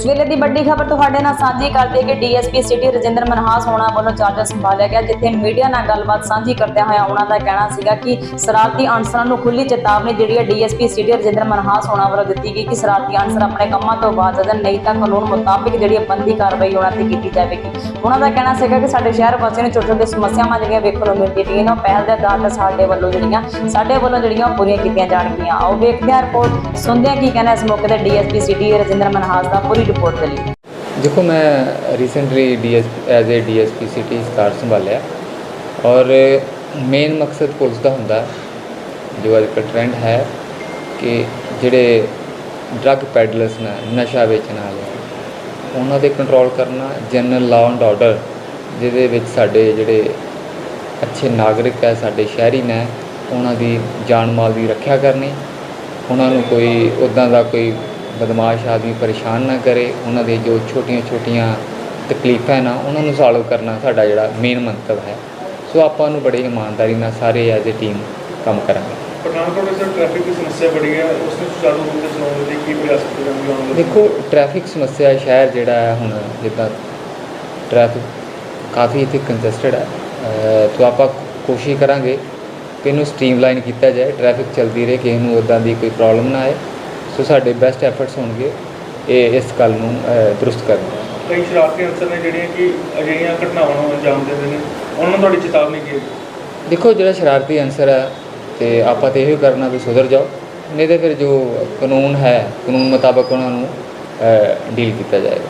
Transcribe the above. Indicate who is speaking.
Speaker 1: ਇਸ ਵੇਲੇ ਦੀ ਵੱਡੀ ਖਬਰ ਤੁਹਾਡੇ ਨਾਲ ਸਾਂਝੀ ਕਰਦੇ ਕਿ ਡੀਐਸਪੀ ਸਿਟੀ ਰਜਿੰਦਰ ਮਨਹਾਸ ਹੋਣਾ ਵੱਲੋਂ ਚਾਰਜ ਸੰਭਾਲਿਆ ਗਿਆ ਜਿੱਥੇ ਮੀਡੀਆ ਨਾਲ ਗੱਲਬਾਤ ਸਾਂਝੀ ਕਰਦਿਆਂ ਹੋਇਆ ਉਹਨਾਂ ਦਾ ਕਹਿਣਾ ਸੀਗਾ ਕਿ ਸ਼ਰਾਰਤੀ ਅਨਸਰਾਂ ਨੂੰ ਖੁੱਲੀ ਚੇਤਾਵਨੀ ਜਿਹੜੀ ਹੈ ਡੀਐਸਪੀ ਸਿਟੀ ਰਜਿੰਦਰ ਮਨਹਾਸ ਹੋਣਾ ਵੱਲੋਂ ਦਿੱਤੀ ਗਈ ਕਿ ਸ਼ਰਾਰਤੀ ਅਨਸਰ ਆਪਣੇ ਕੰਮਾਂ ਤੋਂ ਬਾਅਦ ਆ ਜਾਣ ਨਹੀਂ ਤਾਂ ਕਾਨੂੰਨ ਮੁਤਾਬਿਕ ਜਿਹੜੀ ਹੈ ਬੰਦੀ ਕਾਰਵਾਈ ਉਹਨਾਂ ਤੇ ਕੀਤੀ ਜਾਵੇਗੀ। ਉਹਨਾਂ ਦਾ ਕਹਿਣਾ ਸੀਗਾ ਕਿ ਸਾਡੇ ਸ਼ਹਿਰ ਵਾਸੀਆਂ ਨੂੰ ਛੋਟੇ ਛੋਟੇ ਸਮੱਸਿਆਵਾਂ ਜਿਹੜੀਆਂ ਵੇਖਣ ਨੂੰ ਮਿਲਦੀਆਂ ਨੇ ਪਹਿਲ ਦੇ ਆਧਾਰ ਤੇ ਸਾਡੇ ਵੱਲੋਂ ਜਿਹੜੀਆਂ, ਸਾਡੇ ਵੱਲੋਂ ਜਿਹੜੀਆਂ ਉਹ ਪੂਰੀਆਂ ਕੀਤੀਆਂ ਜਾਣਗੀਆਂ। ਆਓ ਵੇਖਦੇ ਹਾਂ ਰਿਪੋਰਟ ਸੁਣਦੇ ਹਾਂ ਕੀ ਕਹਿਣਾ ਇਸ ਮੌਕੇ ਤੇ ਡੀਐਸਪੀ ਸਿਟੀ ਰਜਿੰਦਰ ਮਨਹਾਸ ਦਾ ਪੂਰੀ ਰਿਪੋਰਟ
Speaker 2: ਦੇਖੋ, ਮੈਂ recently DS as a DSP city star ਸੰਭਾਲਿਆ। ਔਰ ਮੇਨ ਮਕਸਦ ਪੁਲਿਸ ਦਾ ਹੁੰਦਾ, ਜੋ ਅੱਜ ਕੱਲ੍ਹ ਟ੍ਰੈਂਡ ਹੈ, ਕਿ ਜਿਹੜੇ ਡਰੱਗ ਪੈਡਲਰਸ ਨੇ, ਨਸ਼ਾ ਵੇਚਣ ਵਾਲੇ, ਉਹਨਾਂ ਦੇ ਕੰਟਰੋਲ ਕਰਨਾ ਜਨਰਲ ਲਾਅ ਐਂਡ ਆਰਡਰ ਜਿਹਦੇ ਵਿੱਚ ਸਾਡੇ ਜਿਹੜੇ ਅੱਛੇ ਨਾਗਰਿਕ ਹੈ, ਸਾਡੇ ਸ਼ਹਿਰੀ ਨੇ, ਉਹਨਾਂ ਦੀ ਜਾਨ ਮਾਲ ਦੀ ਰੱਖਿਆ ਕਰਨੀ। ਉਹਨਾਂ ਨੂੰ ਕੋਈ ਉੱਦਾਂ ਦਾ ਕੋਈ ਬਦਮਾਸ਼ ਆਦਮੀ ਪਰੇਸ਼ਾਨ ਨਾ ਕਰੇ ਉਹਨਾਂ ਦੇ ਜੋ ਛੋਟੀਆਂ ਛੋਟੀਆਂ ਤਕਲੀਫਾਂ ਨਾ ਉਹਨਾਂ ਨੂੰ ਸੋਲਵ ਕਰਨਾ ਸਾਡਾ ਜਿਹੜਾ ਮੇਨ ਮੰਤਵ ਹੈ। ਸੋ ਆਪਾਂ ਨੂੰ ਬੜੀ ਇਮਾਨਦਾਰੀ ਨਾਲ ਸਾਰੇ ਐਜ਼ ਏ ਟੀਮ ਕੰਮ ਕਰਾਂਗੇ।
Speaker 3: ਪਠਾਨਕੋਟ ਵਿੱਚ ਟ੍ਰੈਫਿਕ ਦੀ ਸਮੱਸਿਆ ਬੜੀ ਹੈ ਉਸ ਨੂੰ ਸੁਚਾਰੂ ਰੂਪ ਚਲਾਉਣ ਦੇ ਕੀ ਪ੍ਰਯਾਸ
Speaker 2: ਦੇਖੋ ਟ੍ਰੈਫਿਕ ਸਮੱਸਿਆ ਸ਼ਹਿਰ ਜਿਹੜਾ ਹੈ ਹੁਣ ਜਿੱਦਾਂ ਟ੍ਰੈਫਿਕ ਕਾਫੀ ਇੱਥੇ ਕੰਜਸਟਡ ਹੈ। ਤੋਂ ਆਪਾਂ ਕੋਸ਼ਿਸ਼ ਕਰਾਂਗੇ ਕਿ ਇਹਨੂੰ ਸਟ੍ਰੀਮਲਾਈਨ ਕੀਤਾ ਜਾਏ ਟ੍ਰੈਫਿਕ ਚੱਲਦੀ ਰਹੇ ਕਿਸੇ ਨੂੰ ਉੱਦਾਂ ਦੀ ਕੋਈ ਪ੍ਰੋਬਲਮ ਨਾ ਆਏ। ਸੋ ਸਾਡੇ ਬੈਸਟ ਐਫਰਟਸ ਹੋਣਗੇ ਇਹ ਇਸ ਗੱਲ ਨੂੰ ਦਰੁਸਤ ਕਰਨ ਦੇ।
Speaker 3: ਕਈ ਸ਼ਰਾਰਤੀ ਅਨਸਰ ਨੇ ਜਿਹੜੀਆਂ ਕਿ ਅਜਿਹੀਆਂ ਘਟਨਾਵਾਂ ਨੂੰ ਅੰਜਾਮ ਦਿੰਦੇ ਨੇ ਉਹਨਾਂ ਨੂੰ ਤੁਹਾਡੀ ਚੇਤਾਵਨੀ ਕੀ ਹੈ
Speaker 2: ਦੇਖੋ ਜਿਹੜਾ ਸ਼ਰਾਰਤੀ ਅਨਸਰ ਹੈ ਤੇ ਆਪਾਂ ਤੇ ਇਹੋ ਕਰਨਾ ਵੀ ਸੁਧਰ ਜਾਓ ਨਹੀਂ ਤੇ ਫਿਰ ਜੋ ਕਾਨੂੰਨ ਹੈ ਕਾਨੂੰਨ ਮੁਤਾਬਕ ਉਹਨਾਂ ਨੂੰ ਡੀਲ ਕੀਤਾ ਜਾਏਗਾ